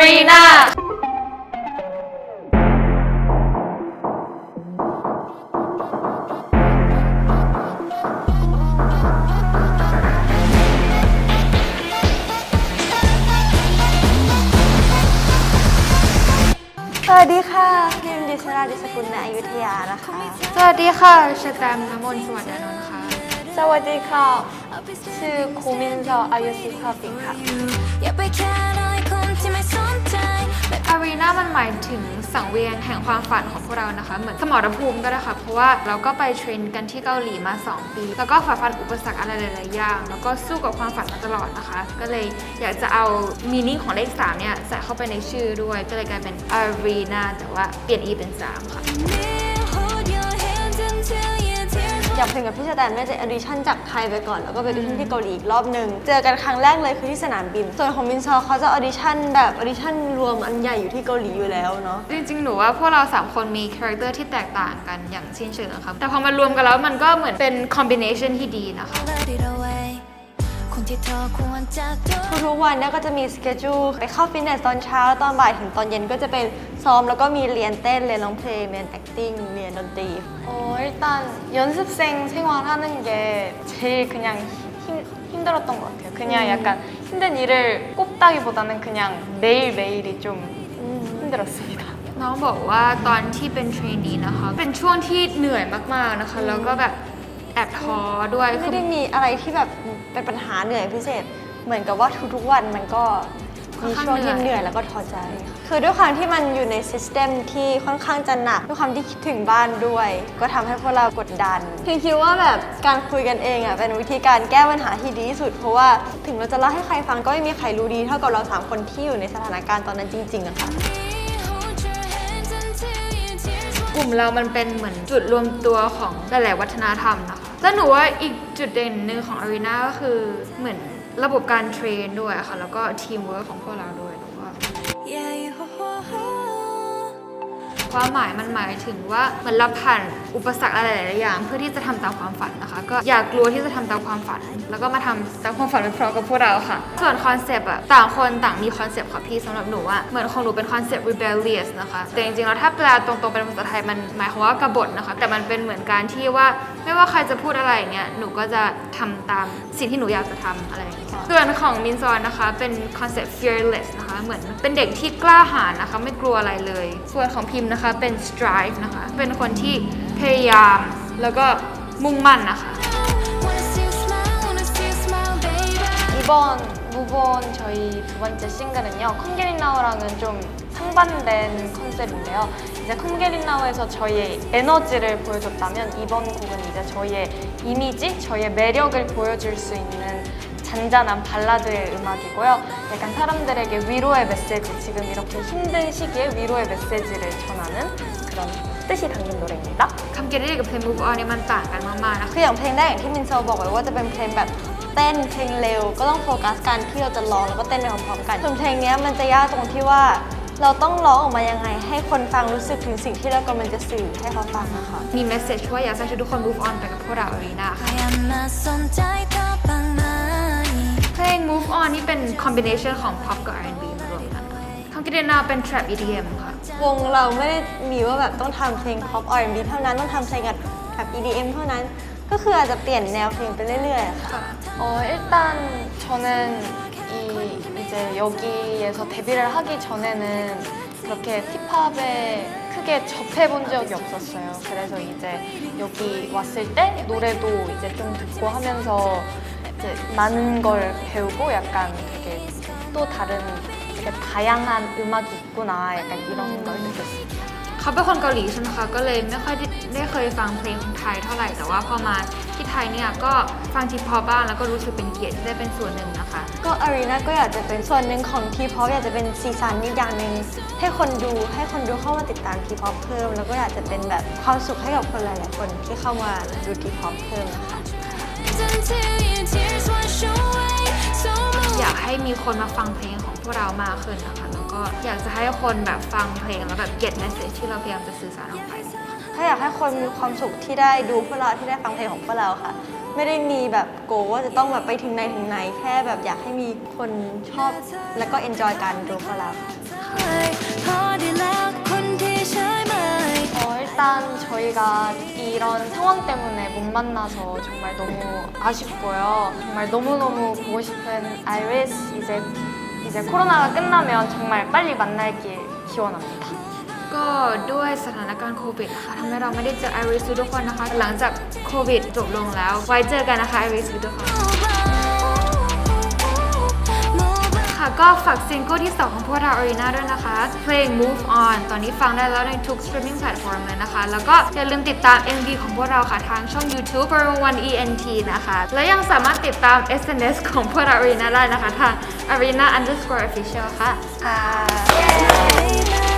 Arena สวัสดีค่ะพิมดิชราดิสกุลในอยุธยานะคะ สวัสดีค่ะชแตมน้ำมนต์สวัสดีนนท์ค่ะ สวัสดีค่ะ ชื่อคูมินซออายุสิบห้าปีค่ะ อย่าไปแค่น้อยคนที่ไม่ส อารีนามันหมายถึงสังเวียนแห่งความฝันของพวกเรานะคะ เหมือนสมรภูมิก็ได้ค่ะ เพราะว่าเราก็ไปเทรนกันที่เกาหลีมา 2 ปี แล้วก็ฝ่าฟันอุปสรรคอะไรหลายๆอย่าง แล้วก็สู้กับความฝันมาตลอดนะคะ ก็เลยอยากจะเอามีนิ่งของเลข3เนี่ยใส่เข้าไปในชื่อด้วย ก็เลยกลายเป็นอารีนาแต่ว่าเปลี่ยน e เป็น 3 ค่ะ อยากเพลงกับพี่สแตนแม่จะออดิชั่นจากไทยไปก่อน แล้วก็ไปออดิชั่นที่เกาหลีอีกรอบหนึ่งเจอกันครั้งแรกเลยคือที่สนามบิน ส่วนของมินซอเขาจะออดิชั่นแบบออดิชั่นรวมอันใหญ่อยู่ที่เกาหลีอยู่แล้วเนาะจริงๆหนูว่าพวกเรา3คนมีคาแรคเตอร์ที่แตกต่างกันอย่างสิ้นเชิงอะค่ะแต่พอมารวมกันแล้วมันก็เหมือนเป็นคอมบิเนชันที่ดีนะคะ ที่เธอควรจะดู ทุกๆวันเนี่ยก็จะมีสเกจูไปเข้าฟิตเนสตอนเช้าตอนบ่ายถึงตอนเย็นก็จะเป็นซ้อมแล้วก็มีเรียนเต้นเรียนร้องเพลงเรียน acting เรียนดนตรี 어, 일단 연습생 생활하는 게 제일 그냥 힘, 힘들었던 것 같아요. 그냥 약간 힘든 일을 꼽다기보다는 그냥 매일매일이 좀 힘들었습니다. น้องบอกว่าตอนที่เป็นเทรนนีนะคะ เป็นช่วงที่เหนื่อยมากๆนะคะ แล้วก็แบบ แอบท้อด้วยคืไม่อ ได้มีอะไรที่แบบเป็นปัญหาเหนื่อยพิเศษ เหมือนกับว่าทุกๆวันมันก็มีช่วงที่เหนื่อยแล้วก็ท้อใจ คือด้วยความที่มันอยู่ในซิสเต็มที่ค่อนข้างจะหนักด้วยความที่คิดถึงบ้านด้วย ก็ทำให้พวกเรากดดันพิงคิดว่าแบบการคุยกันเองอะเป็นวิธีการแก้ปัญหาที่ดีที่สุด เพราะว่าถึงเราจะเล่าให้ใครฟังก็ไม่มีใครรู้ดีเท่ากับเราสามคนที่อยู่ในสถานการณ์ตอนนั้นจริงๆอะค่ะ Hold your hands until your tears กลุ่มเรามันเป็นเหมือนจุดรวมตัวของหลาย ๆ วัฒนธรรมนะคะ แล้วหนูว่าอีกจุดเด่นหนึ่งของอารีนาก็คือเหมือนระบบการเทรนด้วยค่ะ แล้วก็ทีมเวิร์คของพวกเราด้วยหนูว่า ความหมายมันหมายถึงว่าเหมือนเราผ่านอุปสรรคอะไรหลายๆอย่าง เพื่อที่จะทำตามความฝันนะคะ ก็อย่ากลัวที่จะทำตามความฝัน แล้วก็มาทำตามความฝันไปพร้อมกับพวกเราค่ะ ส่วนคอนเซปต์อะต่างคนต่างมีคอนเซปต์ค่ะพี่สำหรับหนูอะเหมือนของหนูเป็นคอนเซปต์ rebellious นะคะ แต่จริงๆแล้วถ้าแปลตรงๆเป็นภาษาไทยมันหมายความว่ากบฏนะคะ แต่มันเป็นเหมือนการที่ว่าไม่ว่าใครจะพูดอะไรเงี้ยหนูก็จะทำตามสิ่งที่หนูอยากจะทำอะไรอย่างเงี้ย ส่วนของมินซอนนะคะเป็นคอนเซปต์ fearless นะคะเหมือนเป็นเด็กที่กล้าหาญนะคะไม่กลัวอะไรเลย ส่วนของพิมพ์นะคะเป็น strive นะคะ เป็นคนที่พยายามแล้วก็มุ่งมั่นนะคะ Wanna see you smile wanna see you smile baby 이번 무본 저희 두 번째 싱글은요 콩게린나우랑은 좀 상반된 컨셉인데요 이제 콩게린나우에서 저희의 에너지를 보여줬다면 이번 곡은 이제 저희의 이미지, 저희의 매력을 보여줄 수 있는 잔잔한 발라드의 음악이고요 약간 사람들에게 위로의 메시지 지금 이렇게 힘든 시기에 위로의 메시지를 전하는 그런 뜻이 담긴 노래입니다 คำเกรดกับเพลง move on เนี่ยมันต่างกันมากๆนะคะ คืออย่างเพลงแรกอย่างที่มินโซบอกไว้ว่าจะเป็นเพลงแบบเต้นเพลงเร็ว ก็ต้องโฟกัสการที่เราจะร้องแล้วก็เต้นไปพร้อมๆกันส่วนเพลงเนี้ยมันจะยากตรงที่ว่า เราต้องร้องออกมายังไง ให้คนฟังรู้สึกถึงสิ่งที่เรากำลังจะสื่อให้เขาฟังนะคะ มี message ว่าอยากให้ทุกคน move on ไปกับพวกเรา Arena ค่ะ 하얀 낯선 짤터방만이 เพ ลง move on นี่เป็น combination ของ pop กับ R&B มารวมกันคำเกรดนาเป็น trap EDM ค่ะ วงเราไม่ได้มีว่าแบบต้องทำเพลง pop R&B เท่านั้นต้องทำเพลงกับ EDM เท่านั้น ก็คืออาจจะเปลี่ยนแนวเพลงไปเรื่อยๆค่ะ 어, 일단 저는 이 이제 여기에서 데뷔를 하기 전에는 그렇게 힙합에 크게 접해본 적이 없었어요. 그래서 이제 여기 왔을 때 노래도 이제 좀 듣고 하면서 이제 많은 걸 배우고 약간 되게 또 다른 되게 다양한 음악이 있구나 약간 이런 걸 느꼈습니다. เขาเป็นคนเกาหลีใช่ไหมคะ ก็เลยไม่ค่อยได้ได้เคยฟังเพลงไทยเท่าไหร่ แต่ว่าพอมาที่ไทยเนี่ยก็ฟังทีพอบ้างแล้วก็รู้สึกเป็นเกียรติที่ได้เป็นส่วนหนึ่งนะคะ ก็อารีนาก็อยากจะเป็นส่วนหนึ่งของทีพ็อปอยากจะเป็นสีสันอีกอย่างหนึ่งให้คนดูให้คนดูเข้ามาติดตามทีพ็อปเพิ่ม แล้วก็อยากจะเป็นแบบความสุขให้กับคนหลาย ๆ คนที่เข้ามาดูทีพ็อปเพิ่มนะคะ อยากให้มีคนมาฟังเพลงของพวกเรามากขึ้นนะคะแล้วก็อยากจะให้คนแบบฟังเพลงแล้วแบบ get message ที่เราพยายามจะสื่อสารออกไป ถ้าอยากให้คนมีความสุขที่ได้ดูพวกเราที่ได้ฟังเพลงของพวกเราค่ะ ไม่ได้มีแบบโกว่าจะต้องแบบไปถึงไหนถึงไหนแค่แบบอยากให้มีคนชอบแล้วก็เอนจอยการดูพวกเราค่ะ 일단 저희가 이런 상황 때문에 못 만나서 정말 너무 아쉽고요. 정말 너무너무 보고 싶은 아이리스 이제 이제 코로나가 끝나면 정말 빨리 만날길 기원합니다. ก็ด้วยสถานการณ์โควิดนะคะทำให้เราไม่ได้เจอไอริสทุกคนนะคะ หลังจากโควิดจบลงแล้ว ไว้เจอกันนะคะไอริสทุกคน ค่ะ ก็ฝากซิงเกิลที่ 2 ของพวกเราอารีนาด้วยนะคะ เพลง Move On ตอนนี้ฟังได้แล้วในทุก streaming platform เลยนะคะ แล้วก็อย่าลืมติดตาม MV ของพวกเราค่ะ ทางช่อง YouTube f o r One ENT นะคะ และยังสามารถติดตาม SNS ของพวกเราอารีนาได้นะคะ ทาง Arena underscore official ค่ะอ่า Baby